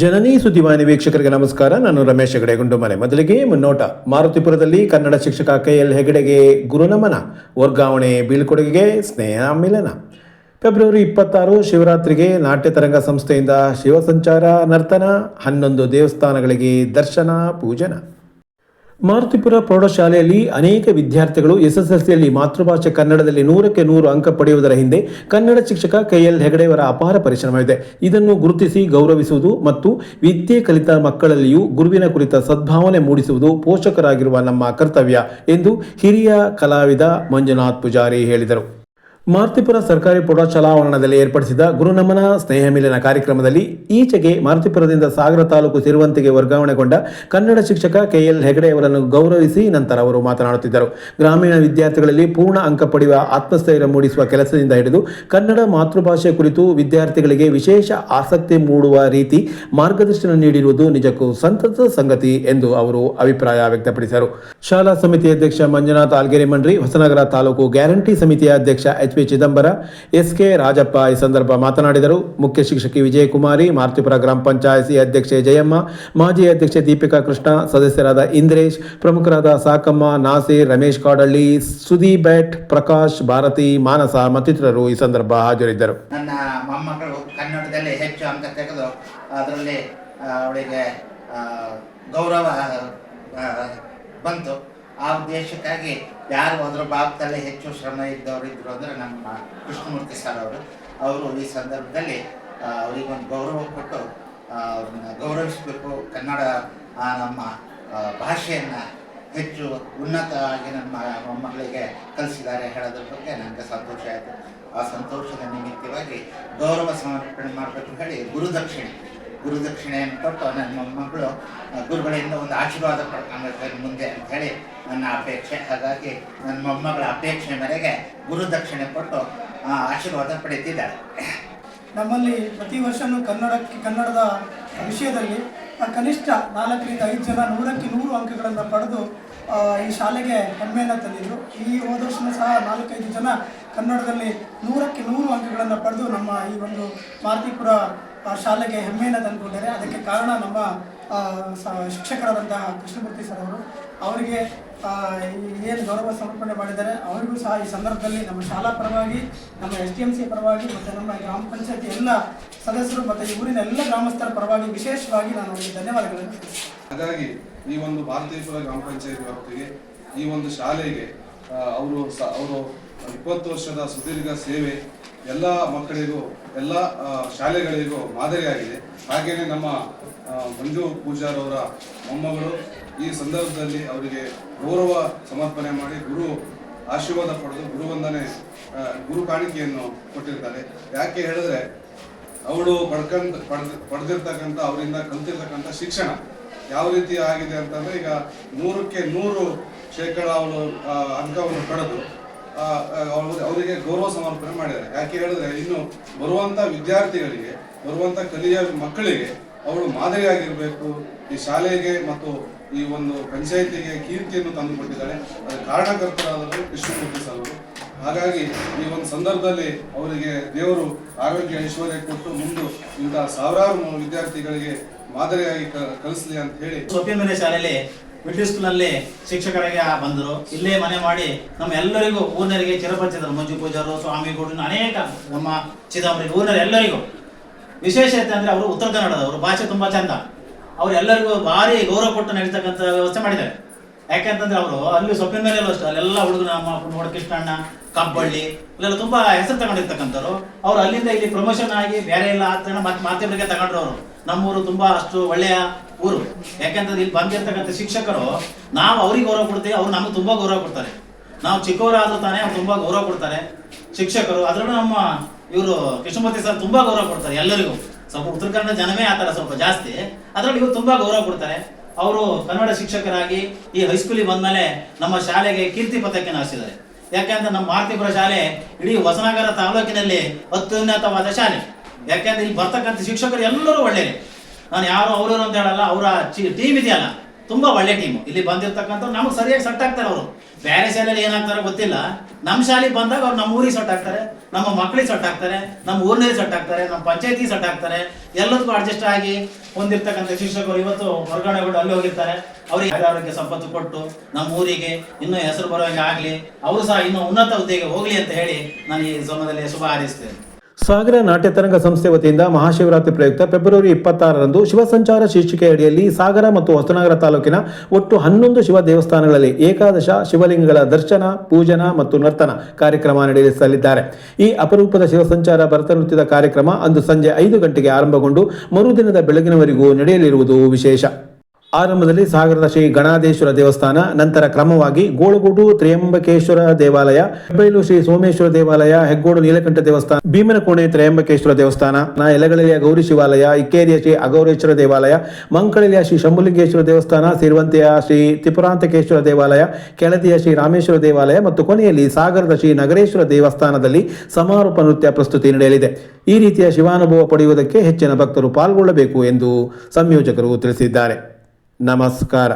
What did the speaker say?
ಜನನಿ ಸುದ್ದಿವಾಹಿನಿ ವೀಕ್ಷಕರಿಗೆ ನಮಸ್ಕಾರ. ನಾನು ರಮೇಶ್ ಹೆಗಡೆ ಗುಂಡುಮನೆ ಮೊದಲಿಗೆ ಮುನ್ನೋಟ. ಮಾರುತಿಪುರದಲ್ಲಿ ಕನ್ನಡ ಶಿಕ್ಷಕ ಕೆ ಎಲ್ ಹೆಗಡೆಗೆ ಗುರುನಮನ. ವರ್ಗಾವಣೆ ಬೀಳ್ಕೊಡುಗೆಗೆ ಸ್ನೇಹ ಮಿಲನ. ಫೆಬ್ರವರಿ ಇಪ್ಪತ್ತಾರು ಶಿವರಾತ್ರಿಗೆ ನಾಟ್ಯ ತರಂಗ ಸಂಸ್ಥೆಯಿಂದ ಶಿವಸಂಚಾರ ನರ್ತನ. ಹನ್ನೊಂದು ದೇವಸ್ಥಾನಗಳಿಗೆ ದರ್ಶನ, ಪೂಜನ. ಮಾರುತಿಪುರ ಪ್ರೌಢಶಾಲೆಯಲ್ಲಿ ಅನೇಕ ವಿದ್ಯಾರ್ಥಿಗಳು ಎಸ್ಎಸ್ಎಲ್ಸಿಯಲ್ಲಿ ಮಾತೃಭಾಷೆ ಕನ್ನಡದಲ್ಲಿ ನೂರಕ್ಕೆ ನೂರು ಅಂಕ ಪಡೆಯುವುದರ ಹಿಂದೆ ಕನ್ನಡ ಶಿಕ್ಷಕ ಕೆಎಲ್ ಹೆಗಡೆಯವರ ಅಪಾರ ಪರಿಶ್ರಮವಿದೆ. ಇದನ್ನು ಗುರುತಿಸಿ ಗೌರವಿಸುವುದು ಮತ್ತು ವಿದ್ಯೆ ಕಲಿತ ಮಕ್ಕಳಲ್ಲಿಯೂ ಗುರುವಿನ ಕುರಿತ ಸದ್ಭಾವನೆ ಮೂಡಿಸುವುದು ಪೋಷಕರಾಗಿರುವ ನಮ್ಮ ಕರ್ತವ್ಯ ಎಂದು ಹಿರಿಯ ಕಲಾವಿದ ಮಂಜುನಾಥ್ ಪೂಜಾರಿ ಹೇಳಿದರು. ಮಾರುತಿಪುರ ಸರ್ಕಾರಿ ಪ್ರೌಢಶಾಲಾ ಆವರಣದಲ್ಲಿ ಏರ್ಪಡಿಸಿದ ಗುರುನಮನ ಸ್ನೇಹ ಮಿಲನ ಕಾರ್ಯಕ್ರಮದಲ್ಲಿ ಈಚೆಗೆ ಮಾರ್ತಿಪುರದಿಂದ ಸಾಗರ ತಾಲೂಕು ಸಿರುವಂತಿಗೆ ವರ್ಗಾವಣೆಗೊಂಡ ಕನ್ನಡ ಶಿಕ್ಷಕ ಕೆಎಲ್ ಹೆಗಡೆ ಅವರನ್ನು ಗೌರವಿಸಿ ನಂತರ ಅವರು ಮಾತನಾಡುತ್ತಿದ್ದರು. ಗ್ರಾಮೀಣ ವಿದ್ಯಾರ್ಥಿಗಳಲ್ಲಿ ಪೂರ್ಣ ಅಂಕ ಪಡೆಯುವ ಆತ್ಮಸ್ಥೈರ್ಯ ಮೂಡಿಸುವ ಕೆಲಸದಿಂದ ಹಿಡಿದು ಕನ್ನಡ ಮಾತೃಭಾಷೆ ಕುರಿತು ವಿದ್ಯಾರ್ಥಿಗಳಿಗೆ ವಿಶೇಷ ಆಸಕ್ತಿ ಮೂಡುವ ರೀತಿ ಮಾರ್ಗದರ್ಶನ ನೀಡಿರುವುದು ನಿಜಕ್ಕೂ ಸಂತಸ ಸಂಗತಿ ಎಂದು ಅವರು ಅಭಿಪ್ರಾಯ ವ್ಯಕ್ತಪಡಿಸಿದರು. ಶಾಲಾ ಸಮಿತಿ ಅಧ್ಯಕ್ಷ ಮಂಜುನಾಥ್ ಆಲ್ಗೆರೆ ಮಂಡ್ರಿ, ಹೊಸನಗರ ತಾಲೂಕು ಗ್ಯಾರಂಟಿ ಸಮಿತಿಯ ಅಧ್ಯಕ್ಷ H. P Chidambara. S K Rajappa ಈ ಸಂದರ್ಭ ಮಾತನಾಡಿದರು. ಮುಖ್ಯ ಶಿಕ್ಷಕಿ ವಿಜಯಕುಮಾರಿ, ಮಾರುತಿಪುರ ಗ್ರಾಮ ಪಂಚಾಯಿತಿ ಅಧ್ಯಕ್ಷೆ ಜಯಮ್ಮ, ಮಾಜಿ ಅಧ್ಯಕ್ಷೆ ದೀಪಿಕಾ ಕೃಷ್ಣ, ಸದಸ್ಯರಾದ ಇಂದ್ರೇಶ್, ಪ್ರಮುಖರಾದ ಸಾಕಮ್ಮ ನಾಸೀರ್ ರಮೇಶ್ ಕಾಡಳ್ಳಿ ಸುದೀಪ್ ಭಟ್ ಪ್ರಕಾಶ್, ಭಾರತಿ, ಮಾನಸ ಮತ್ತಿತರರು ಈ ಸಂದರ್ಭ ಹಾಜರಿದ್ದರು. ನನ್ನ ಕನ್ನಡದಲ್ಲಿ ಹೆಚ್ಚು ಅಂಕ ತೆಗೆದು ಅದರಲ್ಲಿ ಅವಳಿಗೆ ಗೌರವ ಬಂತು. ಆ ಉದ್ದೇಶಕ್ಕಾಗಿ ಯಾರು ಅದ್ರ ಭಾಗದಲ್ಲಿ ಹೆಚ್ಚು ಶ್ರಮ ಇದ್ದವರು ಇದ್ರು ಅಂದರೆ ನಮ್ಮ ಕೃಷ್ಣಮೂರ್ತಿ ಸರ್ ಅವರು. ಅವರು ಈ ಸಂದರ್ಭದಲ್ಲಿ ಅವರಿಗೊಂದು ಗೌರವ ಕೊಟ್ಟು ಅವ್ರನ್ನ ಗೌರವಿಸಬೇಕು. ಕನ್ನಡ ನಮ್ಮ ಭಾಷೆಯನ್ನು ಹೆಚ್ಚು ಉನ್ನತವಾಗಿ ನಮ್ಮ ಮೊಮ್ಮಗಳಿಗೆ ಕಲಿಸಿದ್ದಾರೆ ಹೇಳೋದ್ರ ಬಗ್ಗೆ ನನಗೆ ಸಂತೋಷ ಆಯಿತು. ಆ ಸಂತೋಷದ ನಿಮಿತ್ತವಾಗಿ ಗೌರವ ಸಮರ್ಪಣೆ ಮಾಡಬೇಕು ಹೇಳಿ ಗುರುದಕ್ಷಿಣೆ ಗುರುದಕ್ಷಿಣೆಯನ್ನು ಕೊಟ್ಟು ನನ್ನ ಮೊಮ್ಮಗಳು ಆ, ಗುರುಗಳಿಂದ ಒಂದು ಆಶೀರ್ವಾದ ಪಡ್ಕೊಬೇಕು ಮುಂದೆ ಅಂತ ಹೇಳಿ ನನ್ನ ಅಪೇಕ್ಷೆ. ಹಾಗಾಗಿ ನನ್ನ ಮೊಮ್ಮಗಳ ಅಪೇಕ್ಷೆ ಮೇರೆಗೆ ಗುರುದಕ್ಷಿಣೆ ಕೊಟ್ಟು ಆಶೀರ್ವಾದ ಪಡೆದಿದ್ದಾಳೆ ನಮ್ಮಲ್ಲಿ ಪ್ರತಿ ವರ್ಷನೂ ಕನ್ನಡಕ್ಕೆ ಕನ್ನಡದ ವಿಷಯದಲ್ಲಿ ಕನಿಷ್ಠ ನಾಲ್ಕರಿಂದ ಐದು ಜನ ನೂರಕ್ಕೆ ನೂರು ಅಂಕಗಳನ್ನು ಪಡೆದು ಈ ಶಾಲೆಗೆ ಹೆಮ್ಮೆಯನ್ನು ತಂದಿದ್ರು. ಈ ಹೋದ ವರ್ಷನೂ ಸಹ ನಾಲ್ಕೈದು ಜನ ಕನ್ನಡದಲ್ಲಿ ನೂರಕ್ಕೆ ನೂರು ಅಂಕಗಳನ್ನು ಪಡೆದು ನಮ್ಮ ಈ ಒಂದು ಮಾರುತಿಪುರ ಶಾಲೆಗೆ ಹೆಮ್ಮೆಯನ್ನು ತಂದುಕೊಂಡಿದ್ದಾರೆ ಅದಕ್ಕೆ ಕಾರಣ ನಮ್ಮ ಶಿಕ್ಷಕರಾದಂತಹ ಕೃಷ್ಣಮೂರ್ತಿ ಸರ್ ಅವರು ಅವರಿಗೆ ಏನು ಗೌರವ ಸಮರ್ಪಣೆ ಮಾಡಿದ್ದಾರೆ. ಅವರಿಗೂ ಸಹ ಈ ಸಂದರ್ಭದಲ್ಲಿ ನಮ್ಮ ಶಾಲಾ ಪರವಾಗಿ, ನಮ್ಮ ಎಸ್ ಟಿ ಎಂ ಸಿ ಪರವಾಗಿ ಮತ್ತು ನಮ್ಮ ಗ್ರಾಮ ಪಂಚಾಯತಿ ಎಲ್ಲ ಸದಸ್ಯರು ಮತ್ತು ಈ ಊರಿನ ಎಲ್ಲ ಗ್ರಾಮಸ್ಥರ ಪರವಾಗಿ ವಿಶೇಷವಾಗಿ ನಾನು ಅವರಿಗೆ ಧನ್ಯವಾದಗಳನ್ನು ಹಾಗಾಗಿ ಈ ಒಂದು ಭಾರತೀಯಪುರ ಗ್ರಾಮ ಪಂಚಾಯತ್ ವ್ಯಾಪ್ತಿಗೆ ಈ ಒಂದು ಶಾಲೆಗೆ ಅವರು ಅವರು ಇಪ್ಪತ್ತು ವರ್ಷದ ಸುದೀರ್ಘ ಸೇವೆ ಎಲ್ಲ ಮಕ್ಕಳಿಗೂ, ಎಲ್ಲ ಶಾಲೆಗಳಿಗೂ ಮಾದರಿಯಾಗಿದೆ. ಹಾಗೆಯೇ ನಮ್ಮ ಮಂಜು ಅವರ ಮೊಮ್ಮಗಳು ಈ ಸಂದರ್ಭದಲ್ಲಿ ಅವರಿಗೆ ಗೌರವ ಸಮರ್ಪಣೆ ಮಾಡಿ ಗುರು ಆಶೀರ್ವಾದ ಪಡೆದು ಗುರುವಂದನೆ ಗುರು ಕಾಣಿಕೆಯನ್ನು ಕೊಟ್ಟಿರ್ತಾರೆ. ಯಾಕೆ ಹೇಳಿದ್ರೆ, ಅವಳು ಪಡ್ಕೊಂಡ್, ಪಡೆದ, ಪಡೆದಿರ್ತಕ್ಕಂಥ, ಅವರಿಂದ ಕಲ್ತಿರ್ತಕ್ಕಂಥ ಶಿಕ್ಷಣ ಯಾವ ರೀತಿ ಆಗಿದೆ ಅಂತಂದ್ರೆ ಈಗ ನೂರಕ್ಕೆ ನೂರು ಶೇಕಡ ಅವಳು ಅಂಕವನ್ನು ಪಡೆದು ಅವರಿಗೆ ಗೌರವ ಸಮರ್ಪಣೆ ಮಾಡಿದ್ದಾರೆ. ಯಾಕೆ ಹೇಳಿದ್ರೆ, ಇನ್ನು ಬರುವಂತ ವಿದ್ಯಾರ್ಥಿಗಳಿಗೆ, ಬರುವಂತ ಕಲಿಯ ಮಕ್ಕಳಿಗೆ ಅವಳು ಮಾದರಿಯಾಗಿರಬೇಕು ಈ ಶಾಲೆಗೆ ಮತ್ತು ಈ ಒಂದು ಪಂಚಾಯತಿಗೆ ಕೀರ್ತಿಯನ್ನು ತಂದುಕೊಟ್ಟಿದ್ದಾಳೆ. ಅದರ ಅದಕ್ಕೆ ಕೃಷ್ಣಮೂರ್ತಿ ಸರ್ ಹಾಗಾಗಿ ಈ ಒಂದು ಸಂದರ್ಭದಲ್ಲಿ ಅವರಿಗೆ ದೇವರು ಆರೋಗ್ಯ, ಐಶ್ವರ್ಯ ಕೊಟ್ಟು ಮುಂದೆ ಇಂತಹ ಸಾವಿರಾರು ವಿದ್ಯಾರ್ಥಿಗಳಿಗೆ ಮಾದರಿಯಾಗಿ ಕಲಿಸಲಿ ಅಂತ ಹೇಳಿ. ಶಾಲೆಯಲ್ಲಿ ಮಿಡ್ಲ್ ಸ್ಕೂಲಲ್ಲಿ ಶಿಕ್ಷಕರಾಗಿ ಬಂದರು. ಇಲ್ಲೇ ಮನೆ ಮಾಡಿ ನಮ್ಮ ಎಲ್ಲರಿಗೂ, ಊರಿನರಿಗೆ ಚಿರಪರಿಚಿತರು, ಮಂಜು ಪೂಜಾರು, ಸ್ವಾಮಿ ಗೌಡರು, ಅನೇಕ ನಮ್ಮ ಚಿದಂಬರಿ ಊರಿನ ಎಲ್ಲರಿಗೂ. ವಿಶೇಷತೆ ಅಂದ್ರೆ ಅವರು ಉತ್ತರ ಕನ್ನಡದವರು ಭಾಷೆ ತುಂಬಾ ಚಂದ. ಅವ್ರು ಎಲ್ಲರಿಗೂ ಭಾರಿ ಗೌರವ ಕೊಟ್ಟು ನಡೀತಕ್ಕಂಥ ವ್ಯವಸ್ಥೆ ಮಾಡಿದ್ದಾರೆ. ಯಾಕೆಂತಂದ್ರೆ ಅವರು ಅಲ್ಲಿ ಸೊಪ್ಪಿನ ಮೇಲೆ ಅಷ್ಟು ಅಲ್ಲೆಲ್ಲ ಹುಡುಗರು ನಮ್ಮ ಕೃಷ್ಣಣ್ಣ, ಕಬ್ಬಳ್ಳಿ, ಇಲ್ಲೆಲ್ಲ ತುಂಬಾ ಹೆಸರು ತಗೊಂಡಿರ್ತಕ್ಕಂಥವ್ರು. ಅವ್ರು ಅಲ್ಲಿಂದ ಇಲ್ಲಿ ಪ್ರಮೋಷನ್ ಆಗಿ ಬೇರೆ ಎಲ್ಲ ಆಗ್ತಾನೆ ಮತ್ತೆ ಮಾಧ್ಯಮಕ್ಕೆ ತಗೊಂಡ್ರು ಅವರು. ನಮ್ಮೂರು ತುಂಬಾ ಅಷ್ಟು ಒಳ್ಳೆಯ ಊರು. ಯಾಕೆಂತಂದ್ರೆ ಇಲ್ಲಿ ಬಂದಿರ್ತಕ್ಕಂಥ ಶಿಕ್ಷಕರು, ನಾವು ಅವ್ರಿಗೆ ಗೌರವ ಕೊಡ್ತೀವಿ, ಅವ್ರು ನಮ್ಗೆ ತುಂಬಾ ಗೌರವ ಕೊಡ್ತಾರೆ. ನಾವು ಚಿಕ್ಕವರಾದ್ರೂ ತಾನೇ ಅವ್ರು ತುಂಬಾ ಗೌರವ ಕೊಡ್ತಾರೆ. ಶಿಕ್ಷಕರು ಅದರಲ್ಲೂ ನಮ್ಮ ಇವರು ಕೃಷ್ಣಮೂರ್ತಿ ಸರ್ ತುಂಬಾ ಗೌರವ ಕೊಡ್ತಾರೆ ಎಲ್ಲರಿಗೂ. ಸ್ವಲ್ಪ ಉತ್ತರ ಕನ್ನಡ ಜನವೇ ಆತರ ಸ್ವಲ್ಪ ಜಾಸ್ತಿ. ಅದರಲ್ಲಿ ಇವರು ತುಂಬಾ ಗೌರವ ಕೊಡ್ತಾರೆ. ಅವರು ಕನ್ನಡ ಶಿಕ್ಷಕರಾಗಿ ಈ ಹೈಸ್ಕೂಲಿಗೆ ಬಂದ್ಮೇಲೆ ನಮ್ಮ ಶಾಲೆಗೆ ಕೀರ್ತಿ ಪತಾಕೆಯನ್ನು ಹಾರಿಸಿದ್ದಾರೆ. ಯಾಕೆಂದ್ರೆ ನಮ್ಮ ಮಾರ್ತಿಪುರ ಶಾಲೆ ಇಡೀ ಹೊಸನಗರ ತಾಲೂಕಿನಲ್ಲಿ ಅತ್ಯುನ್ನತವಾದ ಶಾಲೆ. ಯಾಕೆಂದ್ರೆ ಇಲ್ಲಿ ಬರ್ತಕ್ಕಂಥ ಶಿಕ್ಷಕರು ಎಲ್ಲರೂ ಒಳ್ಳೆಯರು. ನಾನು ಯಾರು ಅವರು ಅಂತ ಹೇಳಲ್ಲ, ಅವರ ಟೀಮ್ ಇದೆಯಲ್ಲ, ತುಂಬಾ ಒಳ್ಳೆ ಟೀಮು ಇಲ್ಲಿ ಬಂದಿರ್ತಕ್ಕಂಥ ನಮಗೆ ಸರಿಯಾಗಿ ಸೆಟ್ ಆಗ್ತಾರೆ ಅವರು. ಬೇರೆ ಶಾಲೆಯಲ್ಲಿ ಏನಾಗ್ತಾರೋ ಗೊತ್ತಿಲ್ಲ. ನಮ್ಮ ಶಾಲೆಗೆ ಬಂದಾಗ ಅವ್ರು ನಮ್ಮ ಊರಿಗೆ ಸೆಟ್ ಆಗ್ತಾರೆ ನಮ್ಮ ಮಕ್ಕಳಿಗೆ ಸೆಟ್ ಆಗ್ತಾರೆ ನಮ್ಮ ಊರಿನಲ್ಲಿ ಸೆಟ್ ಆಗ್ತಾರೆ ನಮ್ಮ ಪಂಚಾಯತಿ ಸೆಟ್ ಆಗ್ತಾರೆ ಎಲ್ಲದಕ್ಕೂ ಅಡ್ಜಸ್ಟ್ ಆಗಿ ಹೊಂದಿರ್ತಕ್ಕಂಥ ಶಿಕ್ಷಕರು ಇವತ್ತು ಹೊರಗಡೆ ಬಿಟ್ಟು ಅಲ್ಲಿ ಹೋಗಿರ್ತಾರೆ. ಅವರಿಗೆ ಆರೋಗ್ಯ ಸಂಪತ್ತು ಕೊಟ್ಟು ನಮ್ಮ ಊರಿಗೆ ಇನ್ನೂ ಹೆಸರು ಬರೋ ಆಗಲಿ. ಅವರು ಸಹ ಇನ್ನೂ ಉನ್ನತ ಹುದ್ದೆಗೆ ಹೋಗಲಿ ಅಂತ ಹೇಳಿ ನಾನು ಈ ಸಮಯದಲ್ಲಿ ಶುಭ ಹಾರೈಸ್ತೇನೆ. ಸಾಗರ ನಾಟ್ಯ ತರಂಗ ಸಂಸ್ಥೆ ವತಿಯಿಂದ ಮಹಾಶಿವರಾತ್ರಿ ಪ್ರಯುಕ್ತ ಫೆಬ್ರವರಿ ಇಪ್ಪತ್ತಾರರಂದು ಶಿವಸಂಚಾರ ಶೀರ್ಷಿಕೆ ಅಡಿಯಲ್ಲಿ ಸಾಗರ ಮತ್ತು ಹೊಸನಗರ ತಾಲೂಕಿನ ಒಟ್ಟು ಹನ್ನೊಂದು ಶಿವ ದೇವಸ್ಥಾನಗಳಲ್ಲಿ ಏಕಾದಶ ಶಿವಲಿಂಗಗಳ ದರ್ಶನ, ಪೂಜನ ಮತ್ತು ನರ್ತನ ಕಾರ್ಯಕ್ರಮ ನಡೆಸಲಿದ್ದಾರೆ ಈ ಅಪರೂಪದ ಶಿವಸಂಚಾರ ಭರತನೃತ್ಯದ ಕಾರ್ಯಕ್ರಮ ಅಂದು ಸಂಜೆ ಐದು ಗಂಟೆಗೆ ಆರಂಭಗೊಂಡು ಮರುದಿನದ ಬೆಳಗಿನವರೆಗೂ ನಡೆಯಲಿರುವುದು ವಿಶೇಷ. ಆರಂಭದಲ್ಲಿ ಸಾಗರದ ಶ್ರೀ ಗಣಾದೇಶ್ವರ ದೇವಸ್ಥಾನ, ನಂತರ ಕ್ರಮವಾಗಿ ಗೋಳಗೋಡು ತ್ರಯಂಬಕೇಶ್ವರ ದೇವಾಲಯ ಹೆಬ್ಬೈಲು ಶ್ರೀ ಸೋಮೇಶ್ವರ ದೇವಾಲಯ, ಹೆಗ್ಗೋಡು ನೀಲಕಂಠ ದೇವಸ್ಥಾನ, ಭೀಮನಕೋಣೆ ತ್ರಯಂಬಕೇಶ್ವರ ದೇವಸ್ಥಾನ ಯಲಗಳೆಯ ಗೌರಿ ಶಿವಾಲಯ, ಇಕ್ಕೇರಿಯ ಶ್ರೀ ಅಗೌರೇಶ್ವರ ದೇವಾಲಯ ಮಂಕಳಲಿಯ ಶ್ರೀ ಶಂಭುಲಿಂಗೇಶ್ವರ ದೇವಸ್ಥಾನ ಸಿರುವಂತೆಯ ಶ್ರೀ ತ್ರಿಪುರಾಂತಕೇಶ್ವರ ದೇವಾಲಯ, ಕೆಳದಿಯ ಶ್ರೀ ರಾಮೇಶ್ವರ ದೇವಾಲಯ ಮತ್ತು ಕೊನೆಯಲ್ಲಿ ಸಾಗರದ ಶ್ರೀ ನಗರೇಶ್ವರ ದೇವಸ್ಥಾನದಲ್ಲಿ ಸಮಾರೋಪ ನೃತ್ಯ ಪ್ರಸ್ತುತಿ ನಡೆಯಲಿದೆ. ಈ ರೀತಿಯ ಶಿವಾನುಭವ ಪಡೆಯುವುದಕ್ಕೆ ಹೆಚ್ಚಿನ ಭಕ್ತರು ಪಾಲ್ಗೊಳ್ಳಬೇಕು ಎಂದು ಸಂಯೋಜಕರು ತಿಳಿಸಿದ್ದಾರೆ. ನಮಸ್ಕಾರ